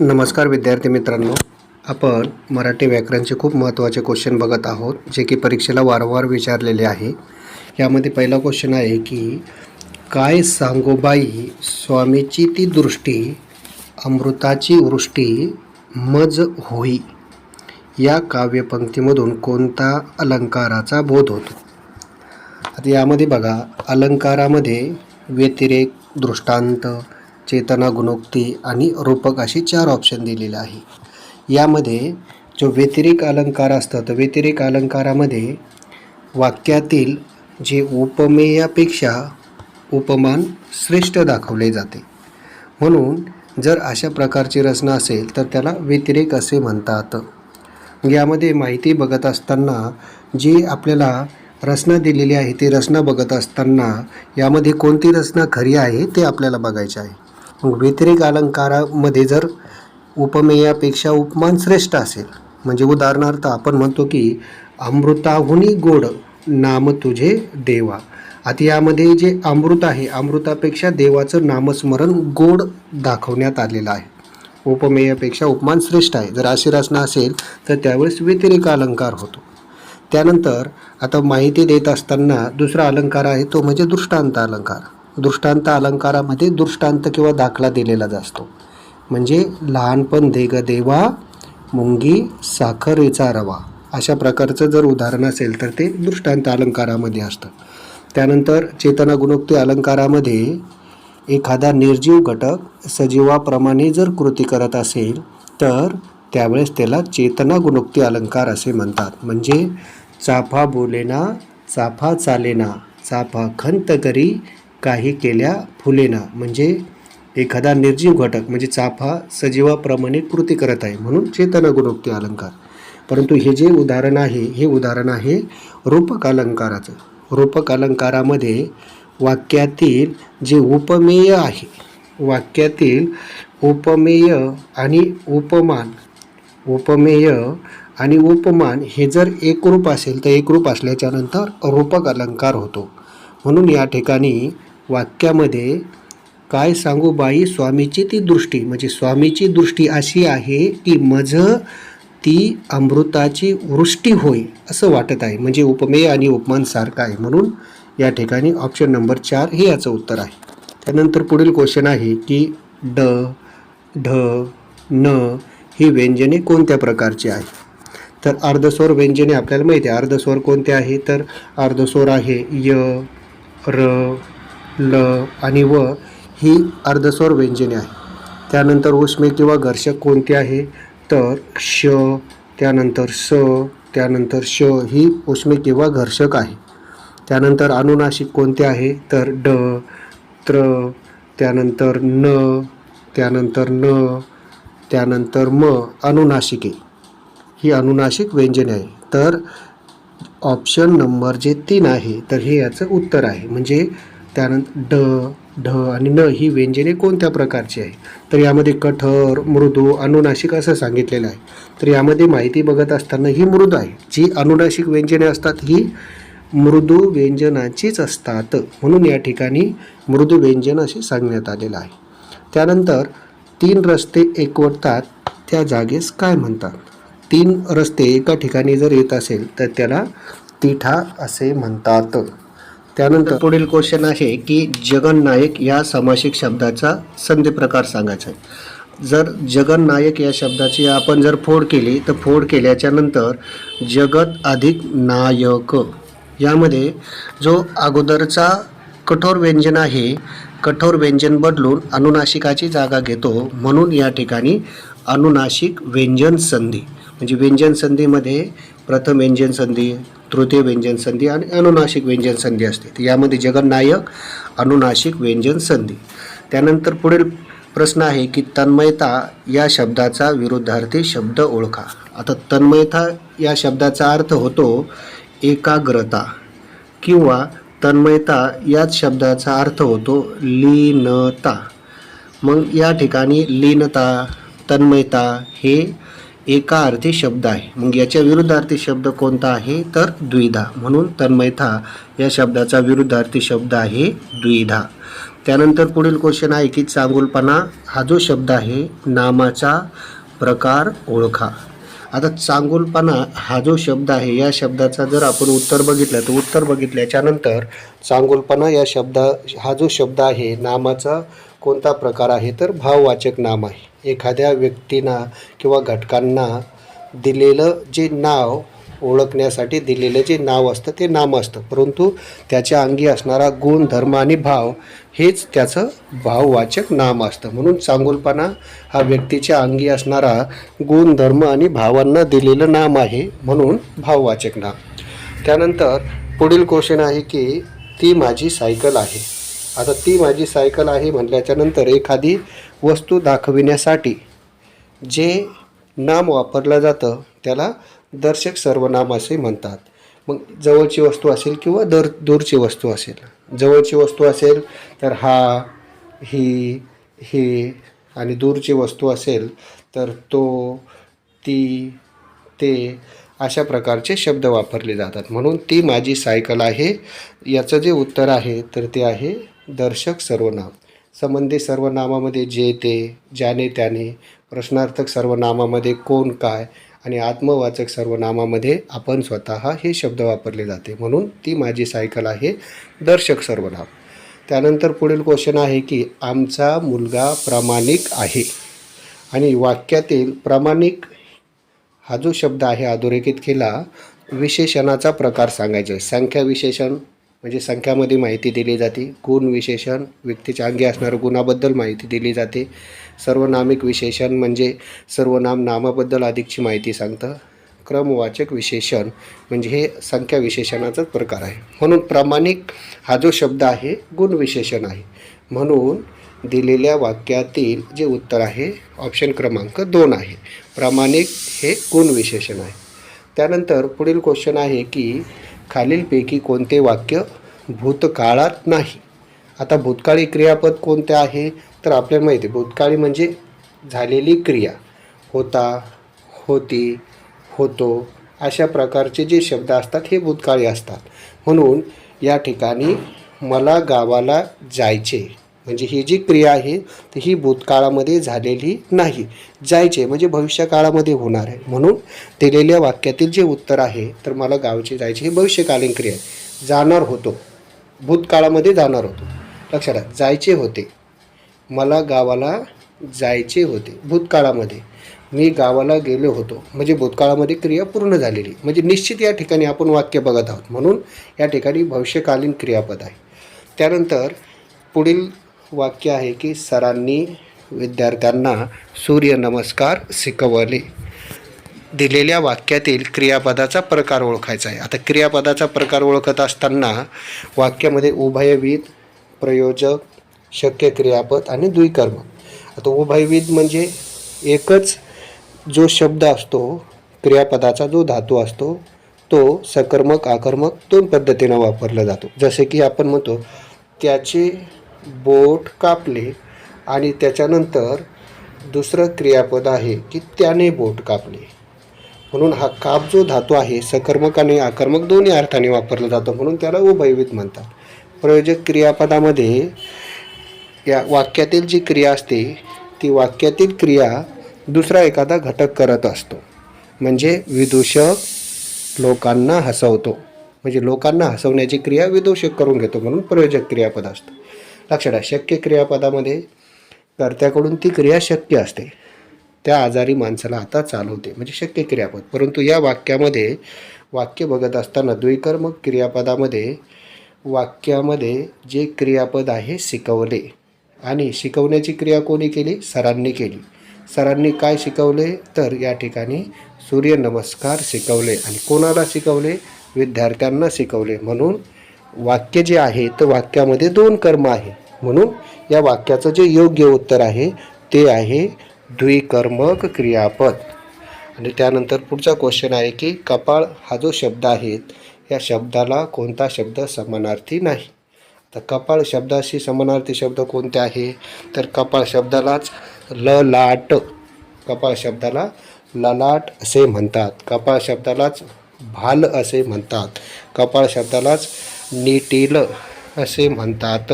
नमस्कार विद्यार्थी मित्रांनो. आपण मराठी व्याकरणचे खूप महत्त्वाचे क्वेश्चन बघत आहोत जे की परीक्षेला वारंवार विचारलेले आहे. यामध्ये पहिला क्वेश्चन आहे की काय सांगोबाई स्वामीची ती दृष्टी अमृताची वृष्टी मज होई. या काव्यपंक्तीमधून कोणता अलंकाराचा बोध होतो? आता यामध्ये बघा अलंकारामध्ये व्यतिरेक दृष्टांत चेतना गुणोक्ती आणि रूपक असे चार ऑप्शन दिलेले आहे. यामध्ये जो व्यतिरेक अलंकार असतं तर व्यतिरेक अलंकारामध्ये वाक्यातील जे उपमेयापेक्षा उपमान श्रेष्ठ दाखवले जाते. म्हणून जर अशा प्रकारची रचना असेल तर त्याला व्यतिरेक असे म्हणतात. यामध्ये माहिती बघत असताना जी आपल्याला रचना दिलेली आहे ती रचना बघत असताना यामध्ये कोणती रचना खरी आहे ते आपल्याला बघायचे आहे. व्यतिरेक अलंकारामध्ये जर उपमेयापेक्षा उपमान श्रेष्ठ असेल म्हणजे उदाहरणार्थ आपण म्हणतो की अमृताहुनी गोड नाम तुझे देवा. आता यामध्ये जे अमृत आहे अमृतापेक्षा देवाचं नामस्मरण गोड दाखवण्यात आलेलं आहे. उपमेयापेक्षा उपमान श्रेष्ठ आहे. जर अशी रचना असेल तर त्यावेळेस व्यतिरेक अलंकार होतो. त्यानंतर आता माहिती देत असताना दुसरा अलंकार आहे तो म्हणजे दृष्टांत अलंकार. दृष्टांत अलंकारामध्ये दृष्टांत किंवा दाखला दिलेला असतो. म्हणजे लहानपण देग देवा मुंगी साखरेचा रवा. अशा प्रकारचं जर उदाहरण असेल तर ते दृष्टांत अलंकारामध्ये असतं. त्यानंतर चेतना गुणोक्ती अलंकारामध्ये एखादा निर्जीव घटक सजीवाप्रमाणे जर कृती करत असेल तर त्यावेळेस त्याला चेतना गुणोक्ती अलंकार असे म्हणतात. म्हणजे चाफा बोलेना चाफा चालेना चाफा खंत करी काही केल्या फुलेना. म्हणजे एखादा निर्जीव घटक म्हणजे चाफा सजीवाप्रमाणे कृती करत आहे म्हणून चेतन गुणोक्ती अलंकार. परंतु हे जे उदाहरण आहे हे उदाहरण आहे रूपक अलंकाराचं. रूपक अलंकारामध्ये वाक्यातील जे उपमेय आहे वाक्यातील उपमेय आणि उपमान उपमेय आणि उपमान हे जर एकरूप असेल तर एकरूप असल्याच्यानंतर रूपक अलंकार होतो. म्हणून या ठिकाणी वाक्यामध्ये काय सांगू बाई? स्वामीची ती दृष्टी. म्हणजे स्वामीची दृष्टी अशी आहे की मज ती अमृताची वृष्टी होय असं वाटत आहे. म्हणजे उपमेय आणि उपमान सारखं आहे. म्हणून या ठिकाणी ऑप्शन नंबर चार हे याचं उत्तर आहे. त्यानंतर पुढील क्वेश्चन आहे की ड ढ न ही व्यंजने कोणत्या प्रकारची आहेत? तर अर्धस्वर व्यंजने आपल्याला माहिती आहे. अर्धस्वर कोणते आहे? तर अर्धस्वर आहे य र ल आणि व ही अर्धस्वर व्यंजने आहे त्यानंतर उष्मे किंवा घर्षक कोणते आहे? तर श त्यानंतर स त्यानंतर श ही उष्मे किंवा घर्षक आहे. त्यानंतर अनुनाशिक कोणते आहे? तर ड त्र त्यानंतर न त्यानंतर न त्यानंतर म अनुनाशिके. ही अनुनाशिक व्यंजने आहे तर ऑप्शन नंबर जे तीन आहे तर हे याचं उत्तर आहे. म्हणजे त्यानंतर ड ढ आणि न ही व्यंजने कोणत्या प्रकारची आहे? तर यामध्ये कठोर मृदू अनुनाशिक असं सांगितलेलं आहे. तर यामध्ये माहिती बघत असताना ही मृदू आहे. जी अनुनाशिक व्यंजने असतात ही मृदू व्यंजनाचीच असतात. म्हणून या ठिकाणी मृदू व्यंजन असे सांगण्यात आलेलं आहे. त्यानंतर तीन रस्ते एकवटतात त्या जागेस काय म्हणतात? तीन रस्ते एका ठिकाणी जर येत असेल तर त्याला तिठा असे म्हणतात. त्यानंतर पुढील क्वेश्चन आहे की जगन्नायक या समासिक शब्दाचा संधी प्रकार सांगायचा आहे. जर जगन्नायक या शब्दाची आपण जर फोड केली तर फोड केल्याच्यानंतर जगत अधिक नायक. यामध्ये जो अगोदरचा कठोर व्यंजन आहे कठोर व्यंजन बदलून अनुनाशिकाची जागा घेतो म्हणून या ठिकाणी अनुनाशिक व्यंजन संधी. म्हणजे व्यंजन संधीमध्ये प्रथम व्यंजन संधी तृतीय व्यंजन संधी आणि अनुनाशिक व्यंजन संधी असते. तर यामध्ये जगन्नायक अनुनाशिक व्यंजन संधी. त्यानंतर पुढील प्रश्न आहे की तन्मयता या शब्दाचा विरुद्धार्थी शब्द ओळखा. आता तन्मयता या शब्दाचा अर्थ होतो एकाग्रता किंवा तन्मयता याच शब्दाचा अर्थ होतो लीनता. मग या ठिकाणी लीनता तन्मयता हे एका अर्थी शब्द आहे. मग याच्या विरुद्धार्थी शब्द कोणता आहे? तर द्विधा. म्हणून तन्मयथा या शब्दाचा विरुद्धार्थी शब्द आहे द्विधा. त्यानंतर पुढील क्वेश्चन आहे की चांगुलपणा हा जो शब्द आहे नामाचा प्रकार ओळखा. आता चांगुलपणा हा जो शब्द आहे या शब्दाचा जर आपण उत्तर बघितलं तर उत्तर बघितल्याच्यानंतर चांगुलपणा या शब्द हा जो शब्द आहे नामाचा कोणता प्रकार आहे? तर भाववाचक नाम आहे. एखाद्या व्यक्तींना किंवा घटकांना दिलेलं जे नाव ओळखण्यासाठी दिलेलं जे नाव असतं ते नाम असतं. परंतु त्याच्या अंगी असणारा गुण धर्म आणि भाव हेच त्याचं भाववाचक नाम असतं. म्हणून चांगुलपणा हा व्यक्तीच्या अंगी असणारा गुण धर्म आणि भावांना दिलेलं नाम आहे. म्हणून भाववाचक नाम. त्यानंतर पुढील क्वेश्चन आहे की ती माझी सायकल आहे. आता ती माझी सायकल आहे म्हटल्याच्या नंतर एखादी वस्तू दाखविण्यासाठी जे नाम वापरलं जातं त्याला दर्शक सर्वनाम असे म्हणतात. मग जवळची वस्तू असेल किंवा दर दूरची वस्तू असेल. जवळची वस्तू असेल तर हा ही हे आणि दूरची वस्तू असेल तर तो ती ते अशा प्रकारचे शब्द वापरले जातात. म्हणून ती माझी सायकल आहे. याचं जे उत्तर आहे तर ते आहे दर्शक सर्वनाम. संबंधी सर्वनामामध्ये जे ते ज्याने त्याने प्रश्नार्थक सर्वनामामध्ये कोण काय आणि आत्मवाचक सर्वनामामध्ये आपण स्वतः हे शब्द वापरले जाते. म्हणून ती माझी सायकल आहे दर्शक सर्वनाम. त्यानंतर पुढील क्वेश्चन आहे की आमचा मुलगा प्रामाणिक आहे. आणि वाक्यातील प्रामाणिक हा जो शब्द आहे अधोरेखित केला विशेषणाचा प्रकार सांगायचा आहे. संख्या विशेषण म्हणजे संख्यामध्ये माहिती दिली जाते. गुण विशेषण व्यक्तीच्या अंगी असणाऱ्या गुणाबद्दल माहिती दिली जाते. सर्वनामिक विशेषण म्हणजे सर्वनाम नामाबद्दल अधिकची माहिती सांगतं. क्रमवाचक विशेषण म्हणजे हे संख्या विशेषणाचाच प्रकार आहे. म्हणून प्रामाणिक हा जो शब्द आहे गुण विशेषण आहे. म्हणून दिलेल्या वाक्यातील जे उत्तर आहे ऑप्शन क्रमांक दोन आहे. प्रामाणिक हे गुण विशेषण आहे. त्यानंतर पुढील क्वेश्चन आहे की खालीलपैकी कोणते वाक्य भूतकाळात नाही? आता भूतकाळी क्रियापद कोणते आहे? तर आपल्याला माहिती आहे भूतकाळी म्हणजे झालेली क्रिया. होता होती होतो अशा प्रकारचे जे शब्द असतात हे भूतकाळी असतात. म्हणून या ठिकाणी मला गावाला जायचे म्हणजे ही जी क्रिया आहे तर ही भूतकाळामध्ये झालेली नाही. जायचे म्हणजे भविष्यकाळामध्ये होणार आहे. म्हणून दिलेल्या वाक्यातील जे उत्तर आहे तर मला गावचे जायचे हे भविष्यकालीन क्रिया आहे. जाणार होतो. भूतकाळामध्ये जाणार होतो. लक्षात जायचे होते. मला गावाला जायचे होते. भूतकाळामध्ये. मी गावाला गेलो होतो. म्हणजे भूतकाळामध्ये क्रिया पूर्ण झालेली. म्हणजे निश्चित या ठिकाणी आपण वाक्य बघत आहोत. म्हणून या ठिकाणी भविष्यकालीन क्रियापद आहे. त्यानंतर पुढील वाक्य आहे की सरांनी विद्यार्थ्यांना सूर्यनमस्कार शिकवले दिलेल्या वाक्यातील क्रियापदाचा प्रकार ओळखायचा आहे. आता क्रियापदाचा प्रकार ओळखत असताना वाक्यामध्ये उभयविध प्रयोजक शक्य क्रियापद आणि द्विकर्म. आता उभयविध म्हणजे एकच जो शब्द असतो क्रियापदाचा जो धातू असतो तो सकर्मक आकर्मक दोन पद्धतीनं वापरला जातो. जसे की आपण म्हणतो त्याचे बोट कापले आणि त्याच्यानंतर दुसरं क्रियापद आहे की त्याने बोट कापले. म्हणून हा काप जो धातू आहे सकर्मक आणि आकर्मक दोन्ही अर्थाने वापरला जातो म्हणून त्याला उभयविध म्हणतात. प्रयोजक क्रियापदामध्ये या वाक्यातील जी क्रिया असते ती वाक्यातील क्रिया दुसरा एखादा घटक करत असतो. म्हणजे विदूषक लोकांना हसवतो. म्हणजे लोकांना हसवण्याची क्रिया विदूषक करून घेतो म्हणून प्रयोजक क्रियापद असतं. लक्षात आहे शक्य क्रियापदामध्ये कर्त्याकडून ती क्रिया शक्य असते. त्या आजारी माणसाला आता चालवते म्हणजे शक्य क्रियापद. परंतु या वाक्यामध्ये वाक्य बघत असताना द्विकर्मक क्रियापदामध्ये वाक्यामध्ये जे क्रियापद आहे शिकवले. आणि शिकवण्याची क्रिया कोणी केली? सरांनी केली. सरांनी काय शिकवले? तर या ठिकाणी सूर्यनमस्कार शिकवले. आणि कोणाला शिकवले? विद्यार्थ्यांना शिकवले. म्हणून वाक्य जे आहे तर वाक्यामध्ये दोन कर्म आहे. म्हणून या वाक्याचं जे योग्य उत्तर आहे ते आहे द्विकर्मक क्रियापद. आणि त्यानंतर पुढचा क्वेश्चन आहे की कपाळ हा जो शब्द आहे या शब्दाला कोणता शब्द समानार्थी नाही? तर कपाळ शब्दाशी समानार्थी शब्द कोणते आहे? तर कपाळ शब्दालाच ललाट कपाळ शब्दाला ललाट असे म्हणतात. कपाळ शब्दालाच भाल असे म्हणतात. कपाळ शब्दालाच नीटील असे म्हणतात.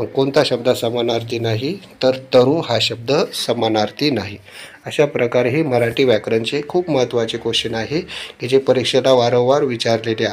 मग कोणता शब्द समानार्थी नाही? तर तरु हा शब्द समानार्थी नाही. अशा प्रकारे हे मराठी व्याकरणचे खूप महत्त्वाचे क्वेश्चन आहे की जे परीक्षेला वारंवार विचारलेले आहे.